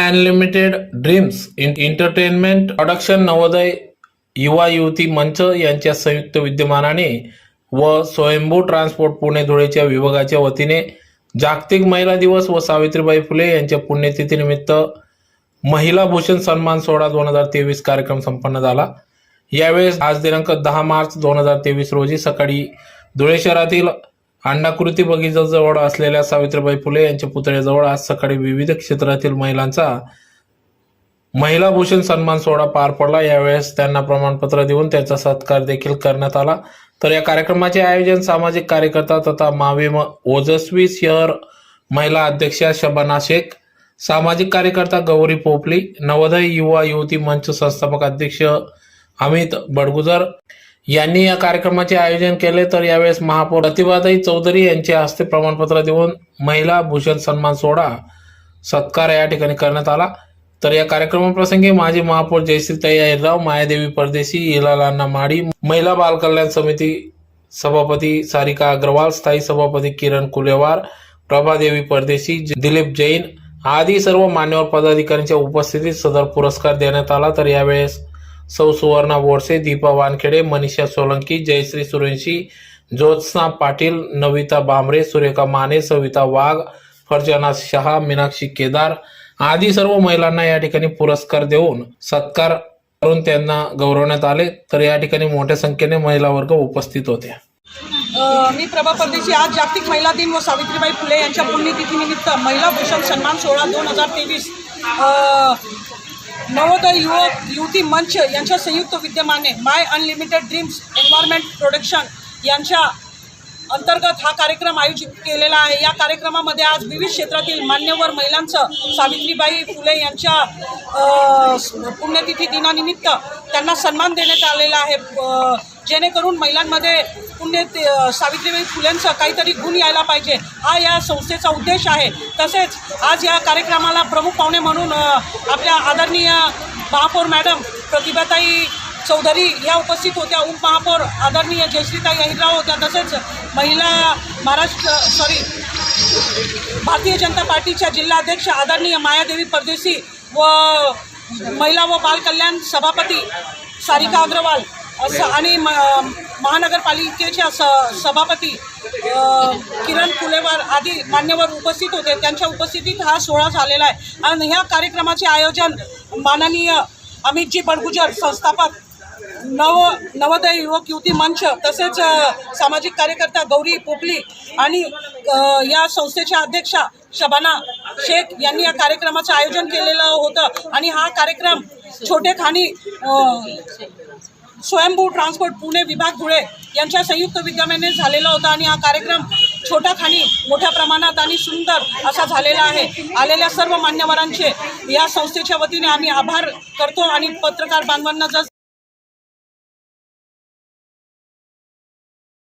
Unlimited dreams in entertainment production Navodaya Yuva Yuvati Manch यांच्या संयुक्त विद्यमानाने व स्वयंभू ट्रान्सपोर्ट पुणे धुळेच्या विभागाच्या वतीने जागतिक महिला दिवस व सावित्रीबाई फुले यांच्या पुण्यतिथीनिमित्त महिला भूषण सन्मान सोहळा दोन हजार तेवीस कार्यक्रम संपन्न झाला. यावेळेस आज दिनांक दहा मार्च दोन हजार तेवीस रोजी सकाळी धुळे शहरातील अंडाकृती बगीचाजवळ असलेल्या सावित्रीबाई फुले यांच्या पुतळ्याजवळ आज सकाळी विविध क्षेत्रातील महिलांचा महिला भूषण सन्मान सोहळा पार पडला. यावेळेस त्यांना प्रमाणपत्र देऊन त्यांचा सत्कार देखील करण्यात आला. तर या कार्यक्रमाचे आयोजन सामाजिक कार्यकर्ता तथा मावी ओजस्वी शहर महिला अध्यक्षा शबाना शेख सामाजिक कार्यकर्ता गौरी पोपली नवोदय युवा युवती मंच संस्थापक अध्यक्ष अमित बडगुजर यांनी या कार्यक्रमाचे आयोजन केले तर यावेळेस महापौर प्रतिभाताई चौधरी यांच्या हस्ते प्रमाणपत्र देऊन महिला भूषण सन्मान सोहळा सत्कार या ठिकाणी करण्यात आला. तर या कार्यक्रमाप्रसंगी माजी महापौर जयश्रीताई अहिरराव मायादेवी परदेशी इलालांना माडी महिला बाल कल्याण समिती सभापती सारिका अग्रवाल स्थायी सभापती किरण कुलेवार प्रभादेवी परदेशी दिलीप जैन आदी सर्व मान्यवर पदाधिकाऱ्यांच्या उपस्थितीत सदर पुरस्कार देण्यात आला. तर यावेळेस सौ सुवर्णा बोरसे दीपा वानखेडे मनीषा सोलंकी जयश्री सुरेंशी ज्योत्स्ना पाटील नविता बांबरे सुरेखा माने सविता वाघ फरजाना शहा मीनाक्षी केदार आदी सर्व महिलांना या ठिकाणी पुरस्कार देऊन सत्कार करून त्यांना गौरवण्यात आले तर या ठिकाणी मोठ्या संख्येने महिला वर्ग उपस्थित होत्या मी प्रभा परदेशी आज जागतिक महिला दिन व सावित्रीबाई फुले यांच्या पुण्यतिथीनिमित्त महिला भूषण सन्मान सोहळा दोन हजार तेवीस. नवोदय युवक युवती मंच यांच्या संयुक्त विद्यमाने my unlimited dreams environment production यांच्या अंतर्गत हा कार्यक्रम आयोजित केलेला आहे. या कार्यक्रमामध्ये आज विविध क्षेत्रातील मान्यवर महिलांचं सावित्रीबाई फुले यांच्या पुण्यतिथी दिनानिमित्त त्यांना सन्मान देण्यात आलेला आहे. जेणेकरून महिलांमध्ये पुण्य ते- सावित्रीबाई फुलेंचं काहीतरी गुण यायला पाहिजे. हा या संस्थेचा उद्देश आहे. तसेच आज या कार्यक्रमाला प्रमुख पाहुणे म्हणून आपल्या आदरणीय महापौर मॅडम प्रतिभाताई चौधरी या उपस्थित होत्या. उपमहापौर आदरणीय जयश्रीताई अहिरराव होत्या. तसेच महिला महाराष्ट्र सॉरी भारतीय जनता पार्टीच्या जिल्हाध्यक्ष आदरणीय मायादेवी परदेशी व महिला व बाल कल्याण सभापती सारिका अग्रवाल असं आणि म महानगरपालिकेच्या स सभापती किरण कुलेवार आदी मान्यवर उपस्थित होते. त्यांच्या उपस्थितीत हा सोहळा झालेला आहे. आणि ह्या कार्यक्रमाचे आयोजन माननीय अमितजी बडगुजर संस्थापक नव नवोदय युवक युवती मंच तसेच सामाजिक कार्यकर्ता गौरी पोपली आणि या संस्थेच्या अध्यक्षा शबाना शेख यांनी या कार्यक्रमाचं आयोजन केलेलं होतं. आणि हा कार्यक्रम छोटे खाणी स्वयंभू ट्रान्सपोर्ट पुणे विभाग धुळे यांच्या संयुक्त विद्यमाने झालेला होता आणि हा कार्यक्रम छोट्या खाणी मोठ्या प्रमाणात आणि सुंदर असा झालेला आहे. आलेल्या सर्व मान्यवरांचे या संस्थेच्या वतीने आम्ही आभार करतो आणि पत्रकार बांधवांना जर